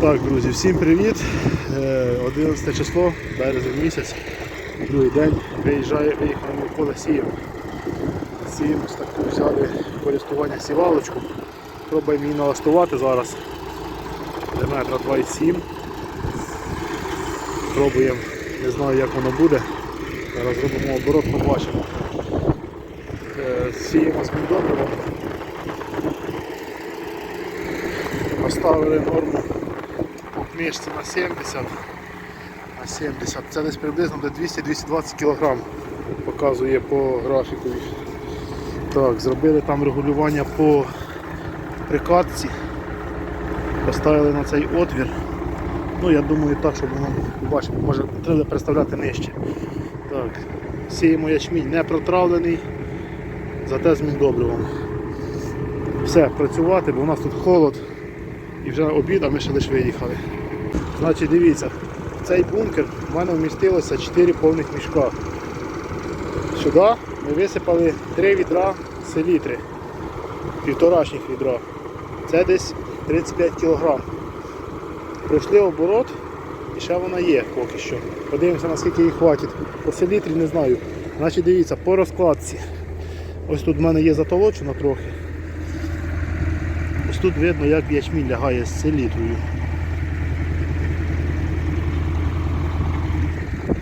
Так, друзі, всім привіт. Е, 11 число, березень місяць, другий день. Виїжджає, виїхали ми в поле сіємо. Сіємо таку взяли користування сівалочку. Пробуємо її налаштувати зараз. Диаметра 2,7. Пробуємо, не знаю як воно буде. Зараз робимо оборот, побачимо. Е, Сіємо з міндобривом. Поставили норму книжці на 70. На 70. Це десь приблизно до 200-220 кг показує по графіку. Так, зробили там регулювання по прикатці. Поставили на цей отвір. Ну я думаю так, щоб воно побачимо, може треба представляти нижче. Так, сіємо ячмінь не протравлений, зате з міндобривом. Все, працювати, бо у нас тут холод і вже обід, а ми ще лише виїхали. Значить, дивіться, в цей бункер в мене вмістилося 4 повних мішка. Сюди ми висипали 3 відра селітри, півторашніх відра. Це десь 35 кг. Пройшли оборот і ще вона є поки що. Подивимося наскільки їй хватить. По селітрі не знаю. Значить дивіться, по розкладці. Ось тут в мене є затолочено трохи. Ось тут видно, як ячмінь лягає з селітрою.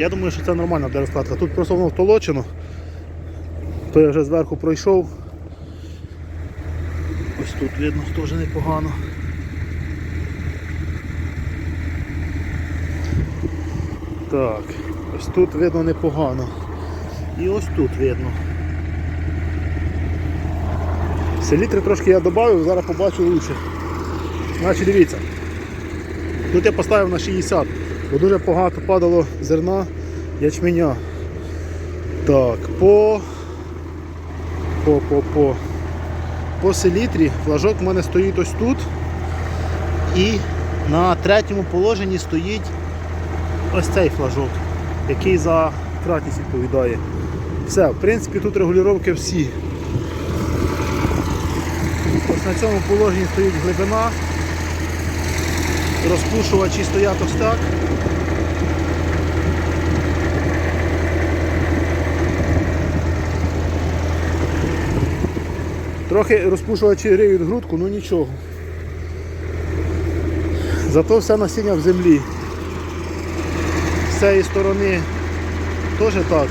Я думаю, що це нормальна буде розкладка. Тут просто воно втолочено, то я вже зверху пройшов. Ось тут видно теж непогано. Так, ось тут видно непогано. І ось тут видно. Селітри трошки я додав, зараз побачу лучше. Значить дивіться. Тут я поставив на 60, бо дуже багато падало зерна ячменя. Так, по по, по, по, по селітрі флажок в мене стоїть ось тут. І на третьому положенні стоїть ось цей флажок, який за кратність відповідає. Все, в принципі, тут регулювання всі. Ось на цьому положенні стоїть глибина, розпушувачі стоять ось так. Трохи розпушувачі гриють грудку, ну нічого. Зато все насіння в землі. З цієї сторони теж так.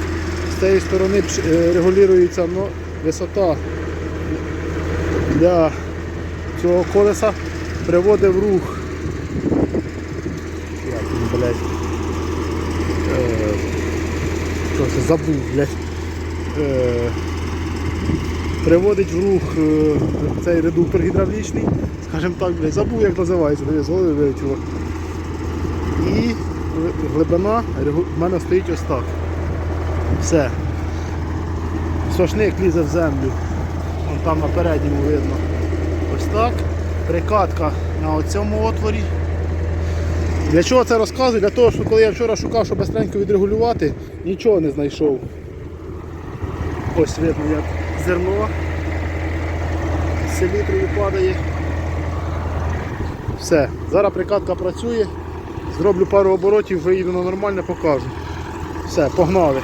З цієї сторони е, регулюється ну, висота для цього колеса приводить в рух. Блядь. Е, забув, блядь. Е, приводить в рух е, цей редуктор гідравлічний, скажімо так, блядь, забув як називається, вилетіло. І глибина в мене стоїть ось так. Все. Сошник лізе в землю. Вон там на передньому видно. Ось так. Прикатка на цьому отворі. Для чого це розказую? Для того, що коли я вчора шукав, щоб быстренько відрегулювати, нічого не знайшов. Ось видно, як зерно селітрою падає. Все, зараз прикатка працює, зроблю пару оборотів, виїду на нормальне, покажу. Все, погнали.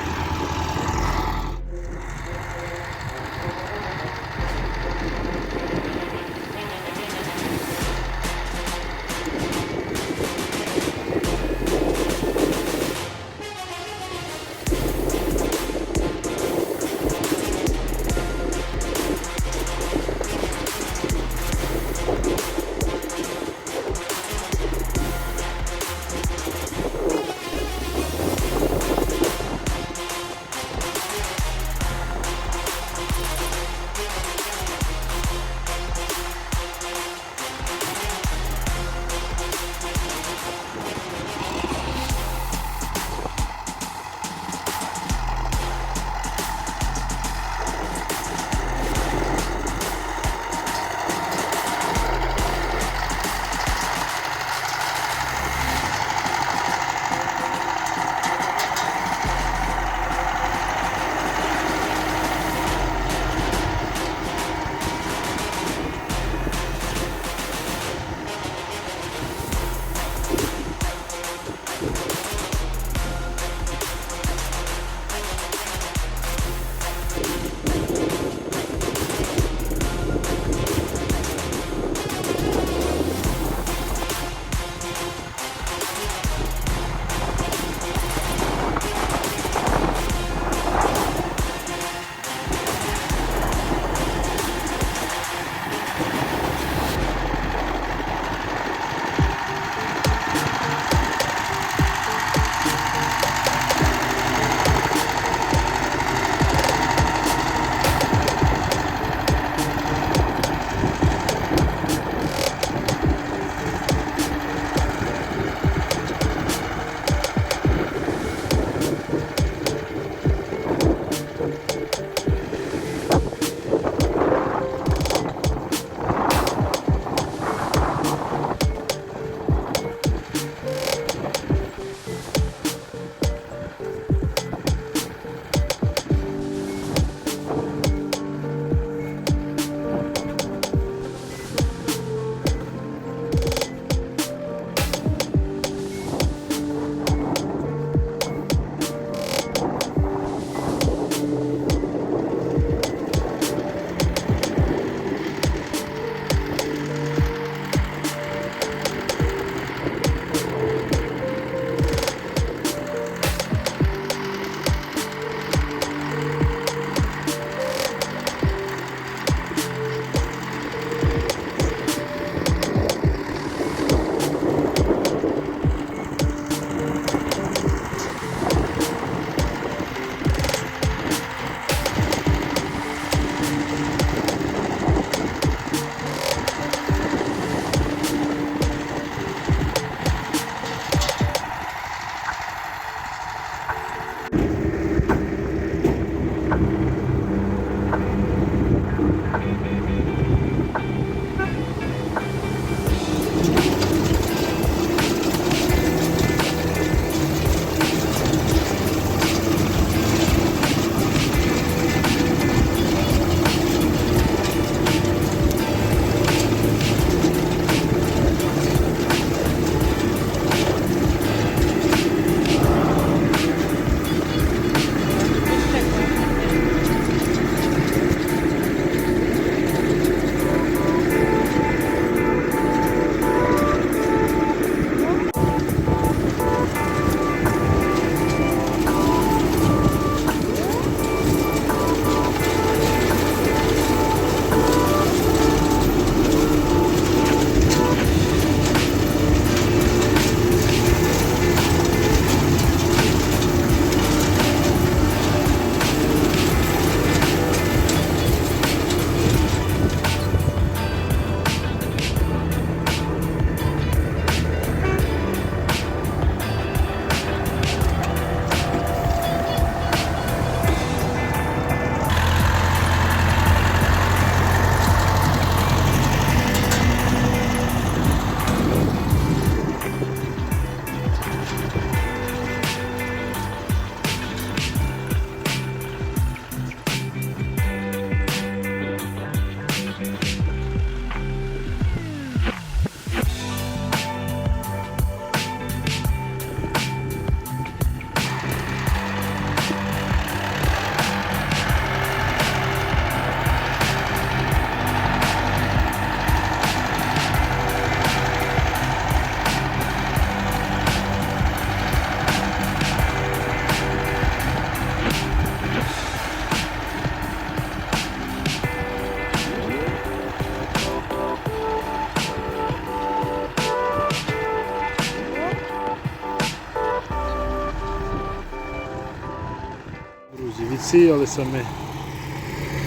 Відсіялися ми.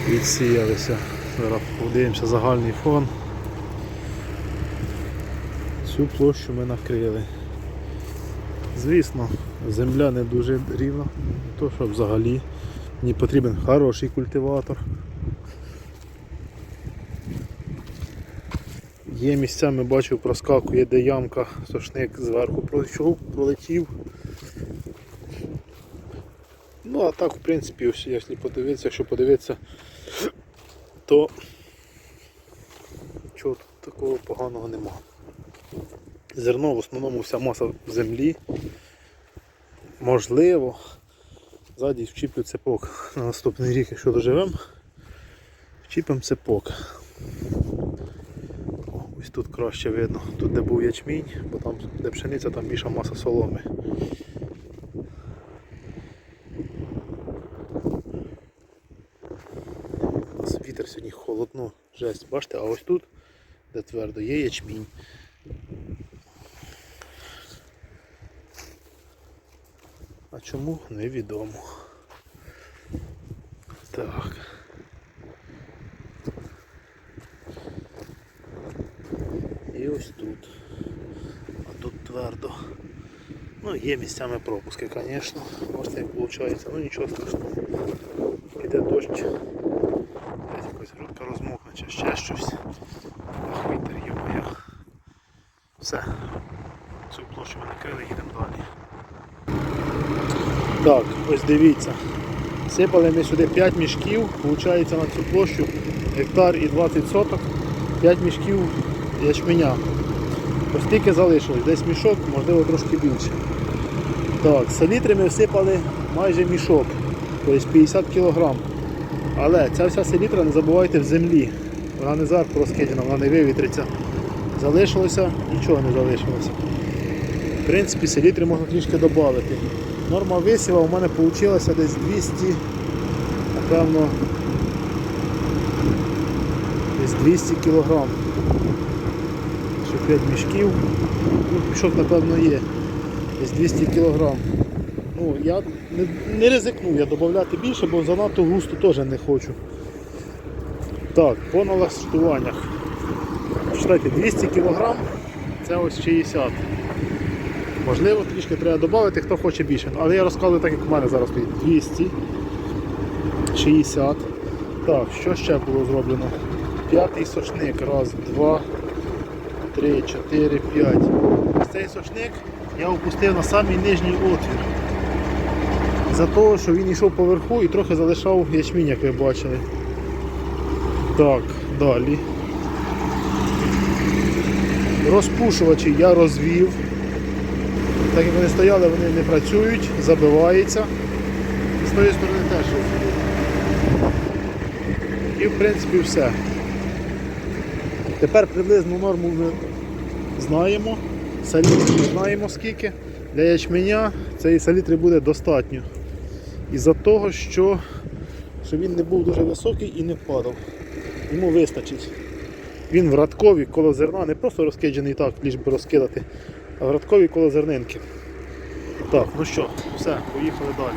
Відсіялися. Зараз подивимося загальний фон. Цю площу ми накрили. Звісно, земля не дуже рівна, не то що взагалі мені потрібен хороший культиватор. Є місцями бачив проскакує, де ямка, сошник зверху пройшов, пролетів. Ну а так в принципі, якщо подивитися, якщо подивитися, то нічого тут такого поганого нема. Зерно в основному вся маса в землі. Можливо, ззаді вчіплю цепок на наступний рік, якщо доживемо, вчіпимо цепок. Ось тут краще видно, тут де був ячмінь, бо там де пшениця, там більша маса соломи. У нас вітер жесть, бачите, а ось тут, де твердо, є ячмінь. А чому невідомо. Так. І ось тут. А тут твердо. Ну, є місцями пропуски, звісно. Бачите, як виходить. Ну нічого страшного. Піде дощ. Десь якась грудка розмокне чи ще щось. Ах, вітер є моя. Все. Цю площу ми накрили, їдемо далі. Так, ось дивіться. Сипали ми сюди 5 мішків, виходить на цю площу гектар і 20 соток, 5 мішків ячменя. Ось тільки залишилось, десь мішок, можливо трошки більше. Так, селітри ми всипали майже мішок, тобто 50 кг. Але ця вся селітра, не забувайте, в землі. Вона зверху розкидана, вона не вивітриться. Залишилося, нічого не залишилося. В принципі, селітри можна трішки додати. Норма висіва у мене вийшла десь 200, напевно, десь 200 кг. Ще 5 мішків. Ну, мішок, напевно, є. Десь 200 кг. Ну, я не, не ризикну я додати більше, бо занадто густо теж не хочу. Так, по налаштуваннях. Читайте, 200 кг це ось 60 Можливо, трішки треба додати, хто хоче більше. Але я розказую так, як у мене зараз стоїть 200, 60. Так, що ще було зроблено? П'ятий сочник. Раз, два, три, чотири, п'ять. Ось цей сочник я опустив на самий нижній отвір. За того, що він йшов поверху і трохи залишав ячмінь, як ви бачили. Так, далі. Розпушувачі я розвів. Так як вони стояли, вони не працюють, забиваються. З тої сторони теж. І в принципі все. Тепер приблизну норму ми знаємо. Салітри ми знаємо скільки. Для ячменя цієї салітри буде достатньо. Із-за того, що, що він не був дуже високий і не впадав. Йому вистачить. Він в радкові коло зерна, не просто розкиджений так, ліж би розкидати, а в радкові коло зернинки. Так, ну що, все, поїхали далі.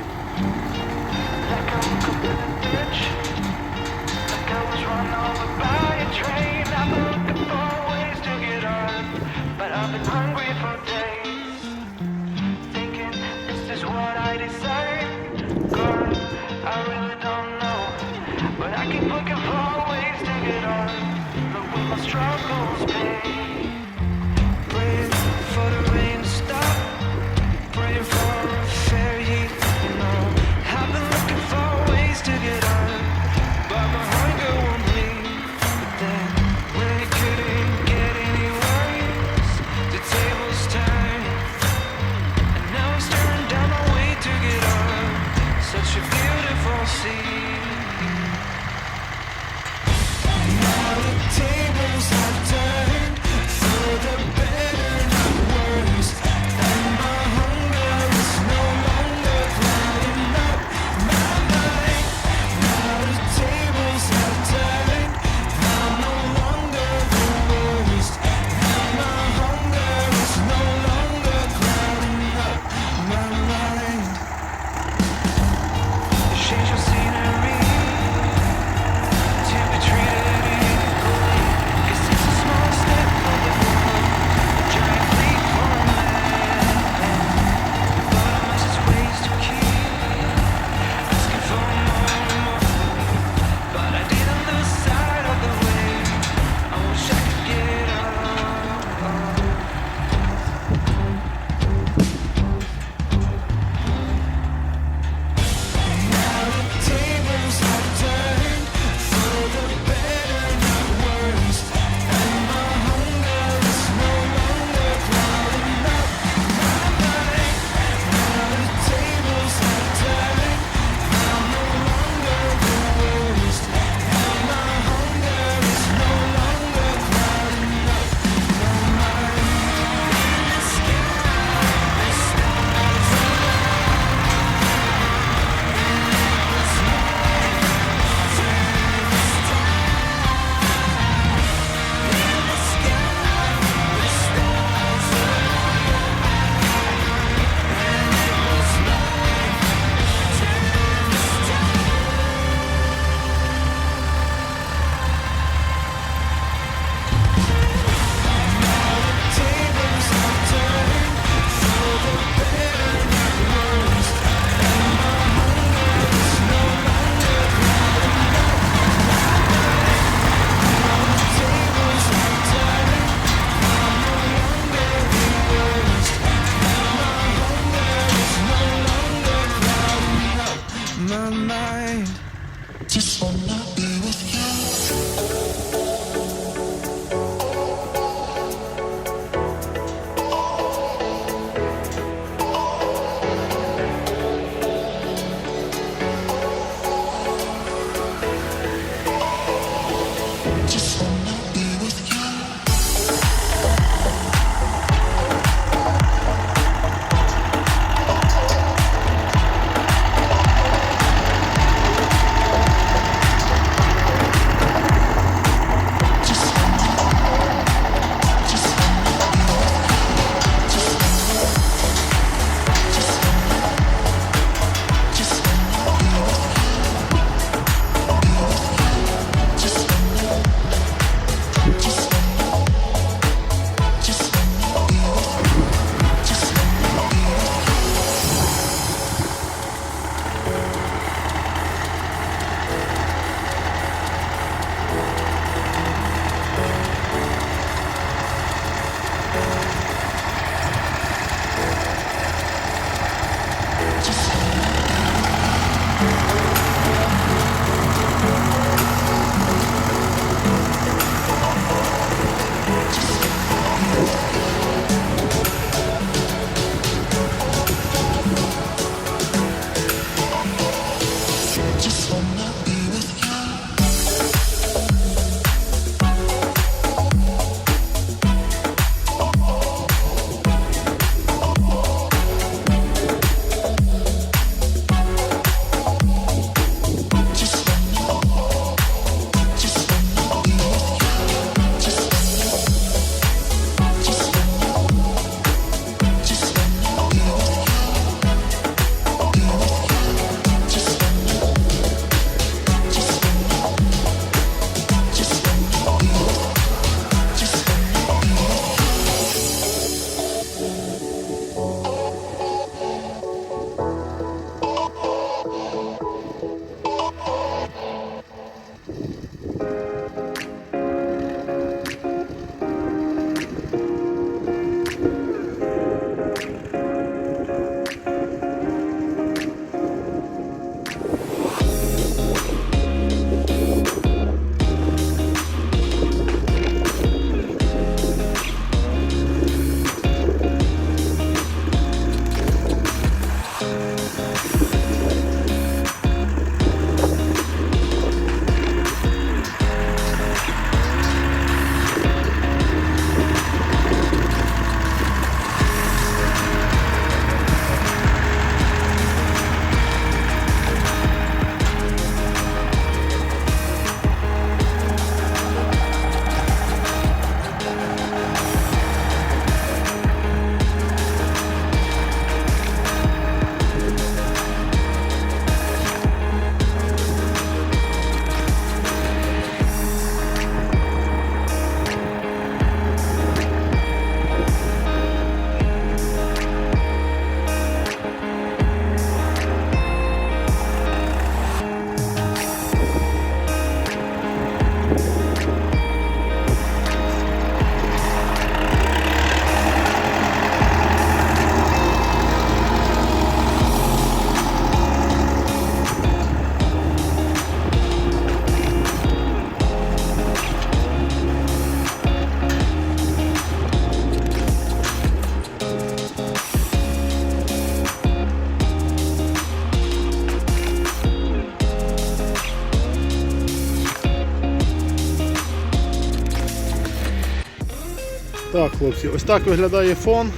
Так, ось так виглядає фон,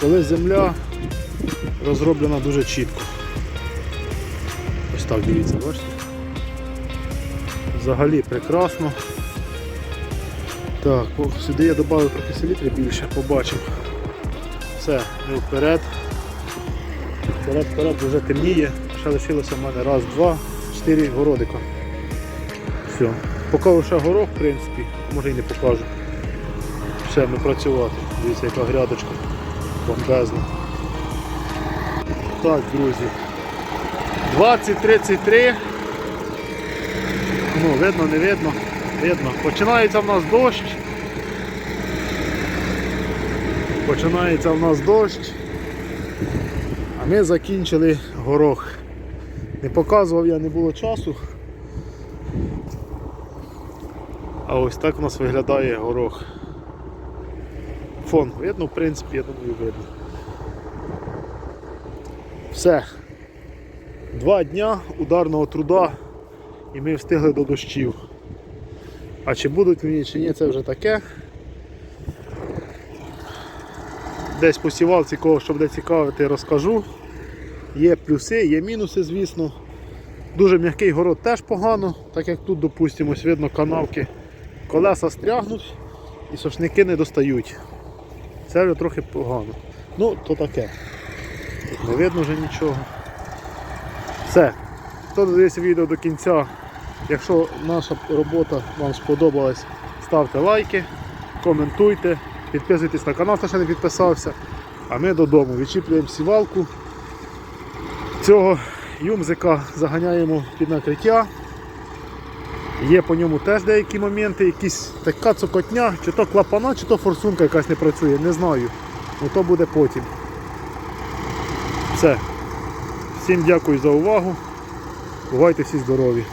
коли земля розроблена дуже чітко. Ось так дивіться, бачите? Взагалі прекрасно. Так, о, сюди я додав трохи селітри більше, побачимо. Все, ми вперед. Вперед, вперед, вже темніє. Ще лишилося в мене раз, два, чотири городика. Все. Покажу ще горох, в принципі, може і не покажу. Все, ми працювати. Дивіться, яка грядочка бомбезна. Так, друзі. 20.33. Ну, видно, не видно. Видно. Починається в нас дощ. Починається в нас дощ. А ми закінчили горох. Не показував я, не було часу. А ось так у нас виглядає горох. Фон видно, в принципі, я думаю, видно. Все. Два дня ударного труда і ми встигли до дощів. А чи будуть мені, чи ні, це вже таке. Десь посівалці, кого що буде цікавити, розкажу. Є плюси, є мінуси, звісно. Дуже м'який город теж погано, так як тут, допустимо, видно канавки. Колеса стрягнуть і сошники не достають. Це вже трохи погано. Ну, то таке. Не видно вже нічого. Все. Хто додивився відео до кінця, якщо наша робота вам сподобалась, ставте лайки, коментуйте, підписуйтесь на канал, хто ще не підписався. А ми додому відчіплюємо сівалку. Цього юмзика заганяємо під накриття. Є по ньому теж деякі моменти, якісь така цокотня, чи то клапана, чи то форсунка якась не працює, не знаю. Ну то буде потім. Все. Всім дякую за увагу. Бувайте всі здорові.